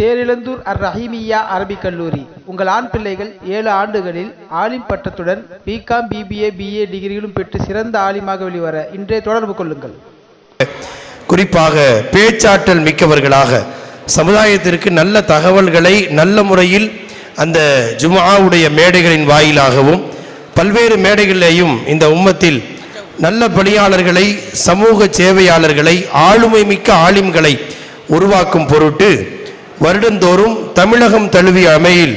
தேரிழந்தூர் அர் ரஹீமியா அரபிக் கல்லூரி. உங்கள் ஆண் பிள்ளைகள் ஏழு ஆண்டுகளில் ஆலிம் பட்டத்துடன் பிகாம் பிபிஏ பிஏ டிகிரிகளும் பெற்று சிறந்த ஆலிமாக வெளிவர இன்றே தொடர்பு கொள்ளுங்கள். குறிப்பாக பேச்சாற்றல் மிக்கவர்களாக சமுதாயத்திற்கு நல்ல தகவல்களை நல்ல முறையில் அந்த ஜுமாவுடைய மேடைகளின் வாயிலாகவும் பல்வேறு மேடைகளிலேயும் இந்த உம்மத்தில் நல்ல பணியாளர்களை சமூக சேவையாளர்களை ஆளுமை மிக்க ஆலிம்களை உருவாக்கும் பொருட்டு வருடந்தோறும் தமிழகம் தழுவிய அமையில்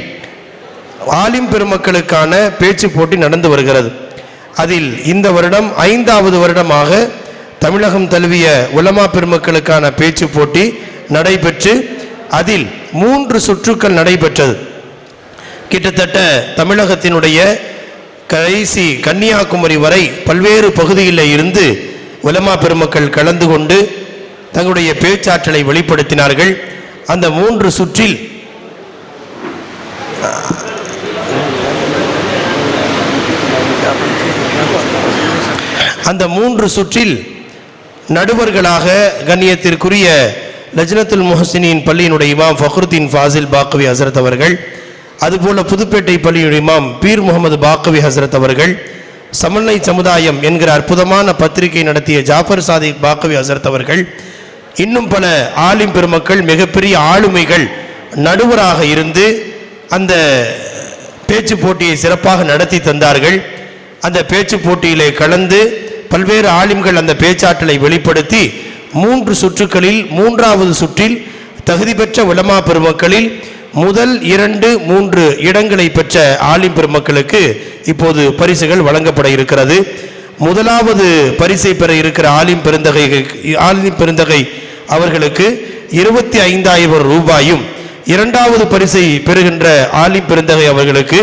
ஆலிம் பெருமக்களுக்கான பேச்சு போட்டி நடந்து வருகிறது. அதில் இந்த வருடம் ஐந்தாவது வருடமாக தமிழகம் தழுவிய உலமா பெருமக்களுக்கான பேச்சு போட்டி நடைபெற்று அதில் மூன்று சுற்றுக்கள் நடைபெற்றது. கிட்டத்தட்ட தமிழகத்தினுடைய கடைசி கன்னியாகுமரி வரை பல்வேறு பகுதிகளில் இருந்து உலமா பெருமக்கள் கலந்து கொண்டு தங்களுடைய பேச்சாற்றலை வெளிப்படுத்தினார்கள். அந்த மூன்று சுற்றில் அந்த மூன்று சுற்றில் நடுவர்களாக கண்ணியத்திற்குரிய லஜ்னத்துல் முஹசினின் பள்ளியினுடைய இமாம் ஃபக்ருத்தீன் ஃபாசில் பாக்கவி ஹசரத் அவர்கள் அதுபோல புதுப்பேட்டை பள்ளியுடைய இமாம் பீர் முகமது பாக்கவி ஹசரத் அவர்கள் சமன்மை சமுதாயம் என்கிற அற்புதமான பத்திரிகை நடத்திய ஜாஃபர் சாதிக் பாக்கவி ஹசரத் அவர்கள் இன்னும் பல ஆலிம் பெருமக்கள் மிகப்பெரிய ஆளுமைகள் நடுவராக இருந்து அந்த பேச்சு போட்டியை சிறப்பாக நடத்தி தந்தார்கள். அந்த பேச்சு போட்டியிலே கலந்து பல்வேறு ஆலிம்கள் அந்த பேச்சாற்றலை வெளிப்படுத்தி மூன்று சுற்றுக்களில் மூன்றாவது சுற்றில் தகுதி பெற்ற உலமா பெருமக்களில் முதல் இரண்டு மூன்று இடங்களை பெற்ற ஆலிம் பெருமக்களுக்கு இப்போது பரிசுகள் வழங்கப்பட இருக்கிறது. முதலாவது பரிசை பெற இருக்கிற ஆலிம் பெருந்தகை ஆலிம் பெருந்தகை அவர்களுக்கு இருபத்தி ஐந்தாயிரம் ரூபாயும் இரண்டாவது பரிசை பெறுகின்ற ஆலிம் பெருந்தகை அவர்களுக்கு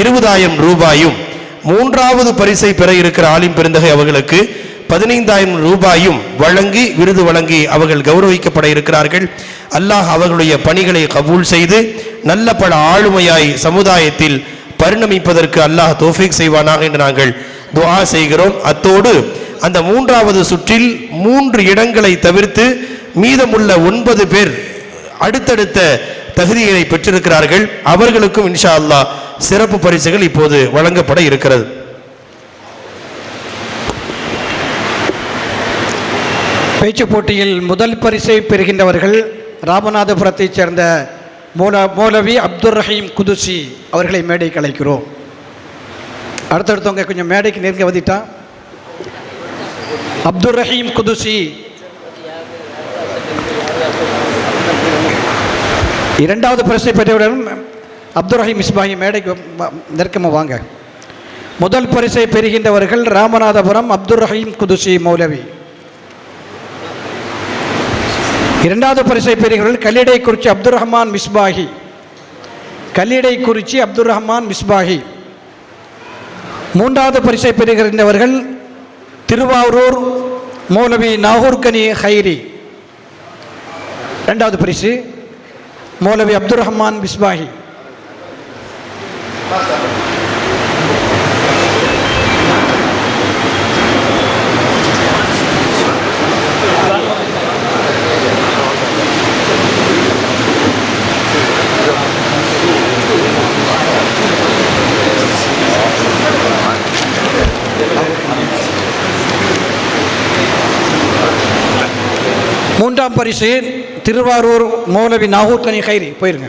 இருபதாயிரம் ரூபாயும் மூன்றாவது பரிசை பெற இருக்கிற ஆலிம் பெருந்தகை அவர்களுக்கு பதினைந்தாயிரம் ரூபாயும் வழங்கி விருது வழங்கி அவர்கள் கௌரவிக்கப்பட இருக்கிறார்கள். அல்லாஹ் அவர்களுடைய பணிகளை கபூல் செய்து நல்ல பல ஆளுமையாய் சமுதாயத்தில் பரிணமிப்பதற்கு அல்லாஹ் தோஃபிக் செய்வானாக என்று நாங்கள் துவா செய்கிறோம். அத்தோடு அந்த மூன்றாவது சுற்றில் மூன்று இடங்களை தவிர்த்து மீதமுள்ள ஒன்பது பேர் அடுத்தடுத்த தகுதிகளை பெற்றிருக்கிறார்கள். அவர்களுக்கும் இன்ஷா அல்லா சிறப்பு பரிசுகள் இப்போது வழங்கப்பட இருக்கிறது. பேச்சு போட்டியில் முதல் பரிசை பெறுகின்றவர்கள் ராமநாதபுரத்தைச் சேர்ந்த மௌல மௌலவி அப்துல் ரஹீம் குதுசி அவர்களை மேடைக்கு அழைக்கிறோம். அடுத்தடுத்தவங்க கொஞ்சம் மேடைக்கு நெருங்க வந்துட்டான் அப்துல் ரஹீம் குதுசி. இரண்டாவது பரிசை பெற்றவுடன் அப்துல் ரஹீம் இஸ்மாஹி மேடைக்கு நெருக்கமாக வாங்க. முதல் பரிசை பெறுகின்றவர்கள் ராமநாதபுரம் அப்துல் ரஹீம் குதுசி மௌலவி. இரண்டாவது பரிசை பெறுகிறவர்கள் கல்லிடை குறிச்சி அப்துல் ரஹ்மான் மிஸ்பாஹி. கல்லிடை குறிச்சி அப்துல் ரஹ்மான் மிஸ்பாஹி. மூன்றாவது பரிசை பெறுகின்றவர்கள் திருவாரூர் மௌலவி நாகூர்கனி ஹைரி. ரெண்டாவது பரிசு மௌலவி அப்துல் ரஹ்மான் பிஸ்பாஹி மூன்றாம் பரிசு திருவாரூர் மௌலவி நாகூர்கனி ஹைரி போயிருங்க.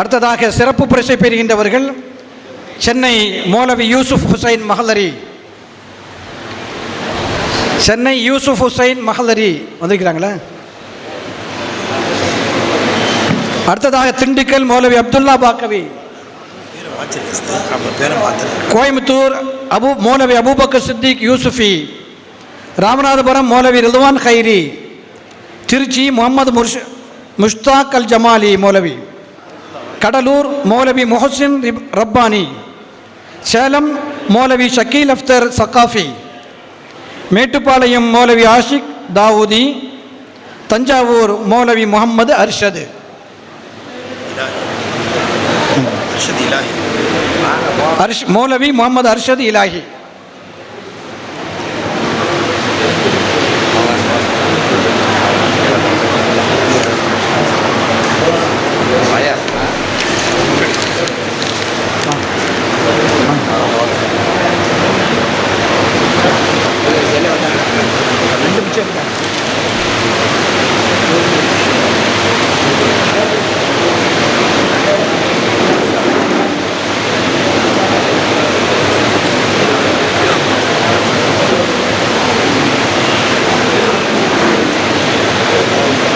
அடுத்ததாக சிறப்பு பரிசை பெறுகின்றவர்கள் சென்னை மௌலவி யூசுப் ஹுசைன் மஹலரி சென்னை யூசுப் ஹுசைன் மஹலரி வந்திருக்கிறாங்களா? அடுத்ததாக திண்டுக்கல் மௌலவி அப்துல்லா பாக்கவி. கோயம்புத்தூர் அபு மோலவி அபூபக்கர் சித்திக் யூசுஃபி ராமநாதபுரம் மோலவி ரிதுவான் ஹைரி திருச்சி முகமது முர்ஷ் முஷ்தாக் அல் ஜமாலி மௌலவி கடலூர் மௌலவி முஹசின் ரப்பானி சேலம் மௌலவி ஷக்கீல் அஃப்தர் சக்காஃபி மேட்டுப்பாளையம் மௌலவி ஆஷிக் தாவூதி தஞ்சாவூர் மௌலவி முகம்மது அர்ஷது. அர்ஷத் இலாஹி. மௌலவி முகமது அர்ஷத் இலாஹி.